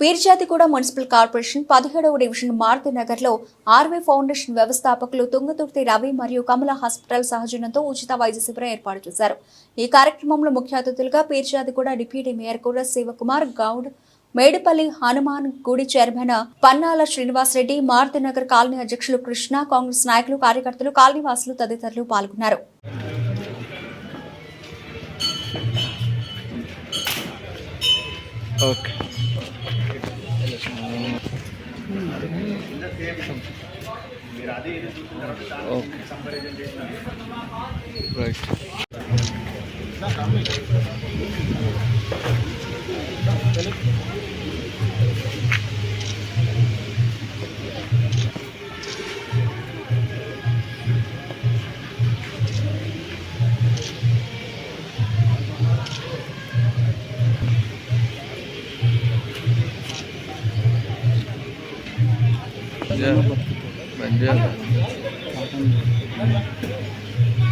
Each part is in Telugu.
పీర్జాతిగూడ మున్సిపల్ కార్పొరేషన్ పదిహేడవ డివిజన్ మారుతి నగర్లో ఆర్వీ ఆర్వే ఫౌండేషన్ వ్యవస్థాపకులు తుంగతుర్తి రవి మరియు కమల హాస్పిటల్ సహజనంతో ఉచిత వైద్య శిబిరం ఏర్పాటు చేశారు. ఈ కార్యక్రమంలో ముఖ్య అతిథులుగా పీర్జాతిగూడ డిప్యూటీ మేయర్ కూడా శివకుమార్ గౌడ్ మేడిపల్లి హనుమాన్ గుడి చైర్మన్ పన్నాల శ్రీనివాసరెడ్డి మారుతి నగర్ కాలనీ అధ్యక్షులు కృష్ణ కాంగ్రెస్ నాయకులు కార్యకర్తలు కాలనీవాసులు తదితరులు పాల్గొన్నారు. Okay. Right Thank you.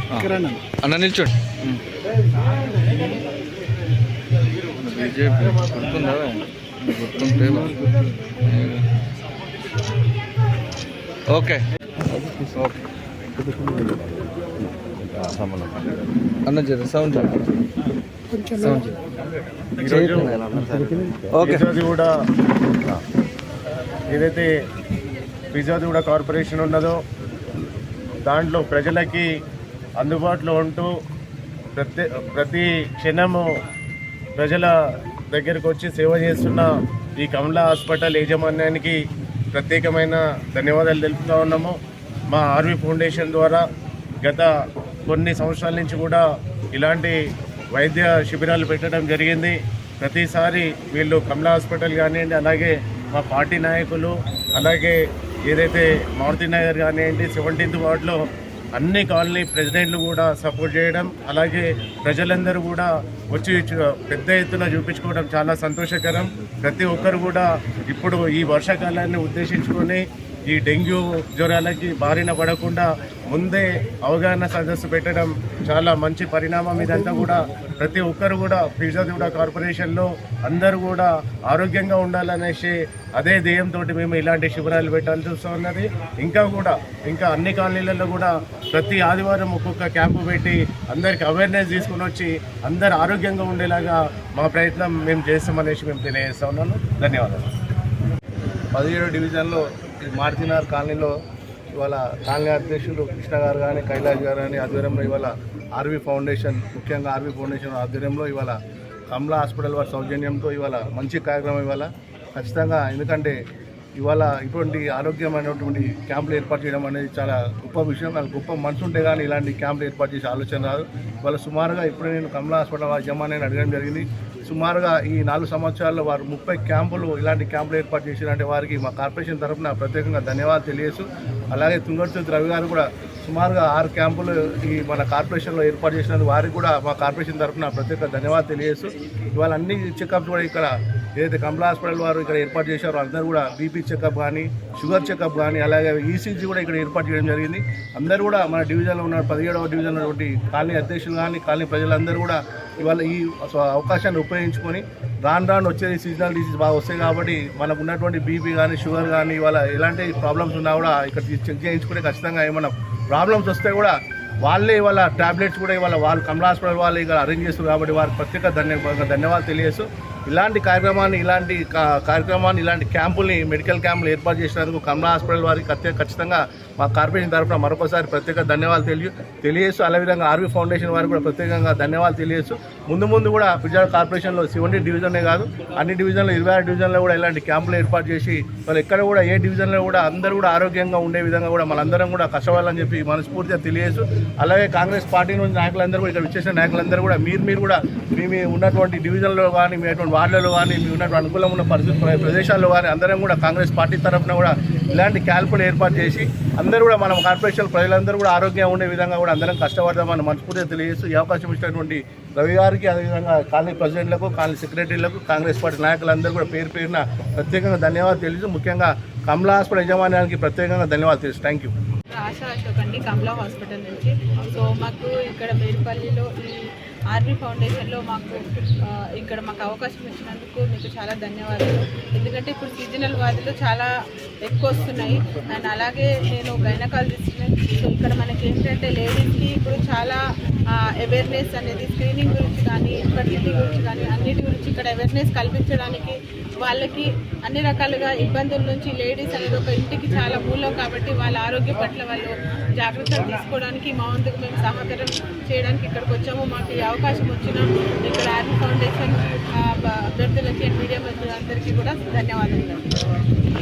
Okay right అన్న నిల్చోండి బీజేపీ గుర్తుందా గుర్తుంటే ఓకే ఓకే అన్న జర సౌండ్ సౌండ్ ఓకే పిజ్జాది కూడా ఏదైతే పిజ్జాది కూడా కార్పొరేషన్ ఉన్నదో దాంట్లో ప్రజలకి అందుబాటులో ఉంటూ ప్రతి ప్రతి క్షణము ప్రజల దగ్గరకు వచ్చి సేవ చేస్తున్న ఈ కమలా హాస్పిటల్ యాజమాన్యానికి ప్రత్యేకమైన ధన్యవాదాలు తెలుపుతా ఉన్నాము. మా ఆర్మీ ఫౌండేషన్ ద్వారా గత కొన్ని సంవత్సరాల నుంచి కూడా ఇలాంటి వైద్య శిబిరాలు పెట్టడం జరిగింది. ప్రతిసారి వీళ్ళు కమలా హాస్పిటల్ కానివ్వండి అలాగే మా పార్టీ నాయకులు అలాగే ఏదైతే మారుతి నగర్ కానివ్వండి సెవెంటీన్త్ వార్డులో అన్ని కాలనీ ప్రెసిడెంట్లు కూడా సపోర్ట్ చేయడం అలాగే ప్రజలందరూ కూడా వచ్చి పెద్ద ఎత్తున చూపించుకోవడం చాలా సంతోషకరం. ప్రతి ఒక్కరు కూడా ఇప్పుడు ఈ వర్షాకాలాన్ని ఉద్దేశించుకొని ఈ డెంగ్యూ జ్వరాలకి బారిన పడకుండా ముందే అవగాహన సదస్సు పెట్టడం చాలా మంచి పరిణామం. ఇదంతా కూడా ప్రతి ఒక్కరు కూడా ఫిజాదిగూడ కార్పొరేషన్లో అందరూ కూడా ఆరోగ్యంగా ఉండాలనేసి అదే ధ్యేయంతో మేము ఇలాంటి శిబిరాలు పెట్టాల్సి వస్తూ ఉన్నది. ఇంకా కూడా ఇంకా అన్ని కాలనీలలో కూడా ప్రతి ఆదివారం ఒక్కొక్క క్యాంపు పెట్టి అందరికి అవేర్నెస్ తీసుకుని వచ్చి అందరు ఆరోగ్యంగా ఉండేలాగా మా ప్రయత్నం మేము చేస్తామనేసి మేము తెలియజేస్తా ఉన్నాను. ధన్యవాదాలు. పదిహేడు డివిజన్లో మార్జినార్ కాలనీలో ఇవాళ కాలనీ అధ్యక్షులు కృష్ణ గారు కానీ కైలాష్ గారు కానీ ఆధ్వర్యంలో ఇవాళ ఆర్వీ ఫౌండేషన్ ముఖ్యంగా ఆర్వీ ఫౌండేషన్ ఆధ్వర్యంలో ఇవాళ కమలా హాస్పిటల్ వారి సౌజన్యంతో ఇవాళ మంచి కార్యక్రమం ఇవాళ. ఖచ్చితంగా ఎందుకంటే ఇవాళ ఇటువంటి ఆరోగ్యమైనటువంటి క్యాంపులు ఏర్పాటు చేయడం అనేది చాలా గొప్ప విషయం. నాకు గొప్ప మనసు ఉంటే కానీ ఇలాంటి క్యాంపులు ఏర్పాటు చేసే ఆలోచన రాదు. ఇవాళ సుమారుగా ఇప్పుడు నేను కమలా హాస్పిటల్ వారి యజమాని అడగడం జరిగింది. సుమారుగా ఈ నాలుగు సంవత్సరాల్లో వారు ముప్పై క్యాంపులు ఇలాంటి క్యాంపులు ఏర్పాటు చేసినారంటే వారికి మా కార్పొరేషన్ తరఫున ప్రత్యేకంగా ధన్యవాదాలు తెలియజేస్తూ అలాగే తుంగర్తి రవి గారు కూడా సుమారుగా ఆరు క్యాంపులు ఈ మన కార్పొరేషన్లో ఏర్పాటు చేసినందుకు వారికి కూడా మా కార్పొరేషన్ తరఫున ప్రత్యేక ధన్యవాదాలు తెలియజేస్తూ ఇవాళ అన్ని చెకప్స్ కూడా ఇక్కడ ఏదైతే కమలా హాస్పిటల్ వారు ఇక్కడ ఏర్పాటు చేశారో అందరూ కూడా బీపీ చెకప్ కానీ షుగర్ చెకప్ కానీ అలాగే ఈసీజీ కూడా ఇక్కడ ఏర్పాటు చేయడం జరిగింది. అందరూ కూడా మన డివిజన్లో ఉన్న పదిహేడవ డివిజన్ ఉన్నటువంటి కాలనీ అధ్యక్షులు కానీ కాలనీ ప్రజలందరూ కూడా ఇవాళ ఈ అవకాశాన్ని ఉపయోగించుకొని రాను రాను వచ్చేది సీజనల్ డిసీజ్ బాగా వస్తాయి కాబట్టి మనకు ఉన్నటువంటి బీపీ కానీ షుగర్ కానీ ఇవాళ ఎలాంటి ప్రాబ్లమ్స్ ఉన్నా కూడా ఇక్కడ చెక్ చేయించుకుని ఖచ్చితంగా ఏమైనా ప్రాబ్లమ్స్ వస్తే కూడా వాళ్ళే ఇవాళ టాబ్లెట్స్ కూడా ఇవాళ వాళ్ళు కమలా హాస్పిటల్ వాళ్ళు ఇక్కడ అరేంజ్ చేస్తారు కాబట్టి వారికి ప్రత్యేక ధన్య ధన్యవాదాలు తెలియజేస్తూ ఇలాంటి కార్యక్రమాన్ని ఇలాంటి కార్యక్రమాన్ని ఇలాంటి క్యాంపుల్ని మెడికల్ క్యాంపులు ఏర్పాటు చేసినందుకు కమలా హాస్పిటల్ వారికి ఖచ్చ- ఖచ్చితంగా మా కార్పొరేషన్ తరఫున మరొకసారి ప్రత్యేక ధన్యవాదాలు తెలియ తెలియజేస్తూ అదేవిధంగా ఆర్వీ ఫౌండేషన్ వారికి కూడా ప్రత్యేకంగా ధన్యవాదాలు తెలియజేస్తూ ముందు ముందు కూడా విజయవాడ కార్పొరేషన్లో సెవెంటీ డివిజనే కాదు అన్ని డివిజన్లో ఇరవై ఆరు డివిజన్లో కూడా ఇలాంటి క్యాంపులు ఏర్పాటు చేసి వాళ్ళు ఎక్కడ కూడా ఏ డివిజన్లో కూడా అందరూ కూడా ఆరోగ్యంగా ఉండే విధంగా కూడా మనందరం కూడా కష్టపడాలని చెప్పి మనస్ఫూర్తిగా తెలియజేస్తూ అలాగే కాంగ్రెస్ పార్టీ నుంచి నాయకులందరూ కూడా ఇక్కడ విచ్చేసిన నాయకులందరూ కూడా మీరు మీరు కూడా మీ మీ ఉన్నటువంటి డివిజన్లో కానీ మీ అటువంటి వార్డులలో కానీ మీ ఉన్నటువంటి అనుకూలం ఉన్న పరిస్థితి ప్రదేశాల్లో కానీ అందరం కూడా కాంగ్రెస్ పార్టీ తరఫున కూడా ఇలాంటి క్యాంపులు ఏర్పాటు చేసి అందరూ కూడా మనం కార్పొరేషన్ ప్రజలందరూ కూడా ఆరోగ్యంగా ఉండే విధంగా కూడా అందరం కష్టపడదామని మనస్ఫూర్తిగా తెలియజేస్తూ ఈ అవకాశం ఇచ్చినటువంటి రవి గారికి అదేవిధంగా కాలనీ ప్రెసిడెంట్లకు కాలనీ సెక్రటరీలకు కాంగ్రెస్ పార్టీ నాయకులందరూ కూడా పేరు పేరున ప్రత్యేకంగా ధన్యవాదాలు తెలుసు ముఖ్యంగా కమలా హాస్పిటల్ యజమాన్యానికి ప్రత్యేకంగా ధన్యవాదాలు తెలుసు థ్యాంక్ యూ ఆశా అశోక్ అండి కమలా హాస్పిటల్ నుంచి. సో మాకు ఇక్కడ మేడిపల్లిలో ఈ ఆర్మీ ఫౌండేషన్లో మాకు ఇక్కడ మాకు అవకాశం ఇచ్చినందుకు మీకు చాలా ధన్యవాదాలు. ఎందుకంటే ఇప్పుడు సీజనల్ వ్యాధులు చాలా ఎక్కువ వస్తున్నాయి అండ్ అలాగే నేను గైనకాలజిస్ట్ని సో ఇక్కడ మనకి ఏంటంటే లేడీస్కి ఇప్పుడు చాలా అవేర్నెస్ అనేది స్క్రీనింగ్ గురించి కానీ ఫర్టిలిటీ గురించి కానీ అన్నిటి గురించి ఇక్కడ అవేర్నెస్ కల్పించడానికి వాళ్ళకి అన్ని రకాలుగా ఇబ్బందుల నుంచి లేడీస్ అనేది ఒక ఇంటికి చాలా మూలం కాబట్టి వాళ్ళ ఆరోగ్యం పట్ల వాళ్ళు జాగ్రత్తలు తీసుకోవడానికి మా వంతుకు మేము సహకారం చేయడానికి ఇక్కడికి వచ్చాము. మాకు ఈ అవకాశం వచ్చిన ఇక్కడ ఆర్మీ ఫౌండేషన్ అభ్యర్థులకి మీడియా మీడియా అందరికీ కూడా ధన్యవాదాలు.